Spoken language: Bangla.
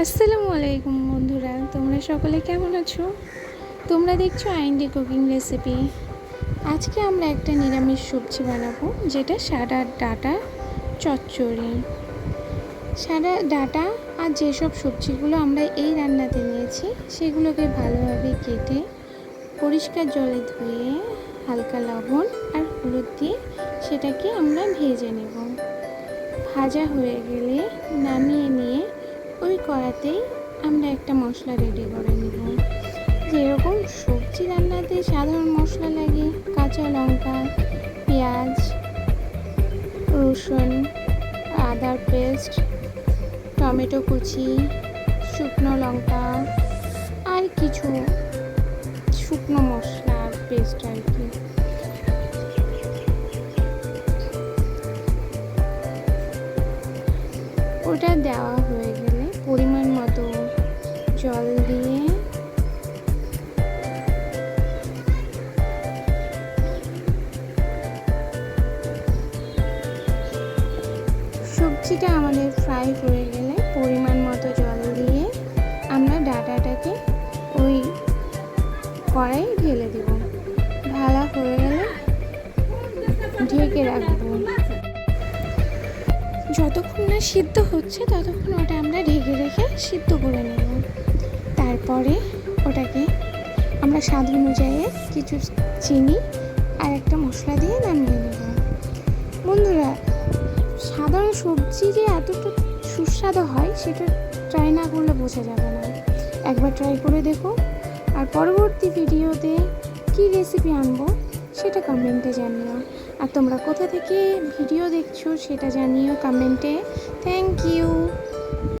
আসসালামু আলাইকুম বন্ধুরা, তোমরা সকলে কেমন আছো? তোমরা দেখছ আইন্ডি কুকিং রেসিপি। আজকে আমরা একটা নিরামিষ সবজি বানাবো, যেটা সাদা ডাটা, চচ্চড়ি। সাদা ডাটা আর যেসব সবজিগুলো আমরা এই রান্নাতে নিয়েছি, সেগুলোকে ভালোভাবে কেটে পরিষ্কার জলে ধুয়ে হালকা লবণ আর হলুদ দিয়ে সেটাকে আমরা ভেজে নেব। ভাজা হয়ে গেলে নামিয়ে নিয়ে ওই কড়াতেই আমরা একটা মশলা রেডি করে নেব। যেরকম সবজি রান্নাতে সাধারণ মশলা লাগে, কাঁচা লঙ্কা, পেঁয়াজ, রসুন, আদার পেস্ট টমেটো কুচি, শুকনো লঙ্কা আর কিছু শুকনো মশলার পেস্ট আর কি। ওটা দেওয়া সবজিটা আমাদের ফ্রাই হয়ে গেলে পরিমাণ মতো জল দিয়ে আমরা ডাটাটাকে ওই কড়াই ঢেলে দেব। ঢালা হয়ে গেলে ঢেকে রাখব। যতক্ষণ না সিদ্ধ হচ্ছে, ততক্ষণ ওটা আমরা ঢেকে রেখে সিদ্ধ করে নেব। তারপরে ওটাকে আমরা স্বাদ অনুযায়ী কিছু চিনি আর একটা মশলা দিয়ে নামিয়ে নেব। বন্ধুরা সাধারণ সবজি যে এতটা সুস্বাদু হয়, সেটা ট্রাই না করলে বোঝা যাবে না। একবার ট্রাই করে দেখো। আর পরবর্তী ভিডিওতে কি রেসিপি আনব, সেটা কমেন্টে জানিও। আর তোমরা কোথা থেকে ভিডিও দেখছ, সেটা জানিও কমেন্টে থ্যাংক ইউ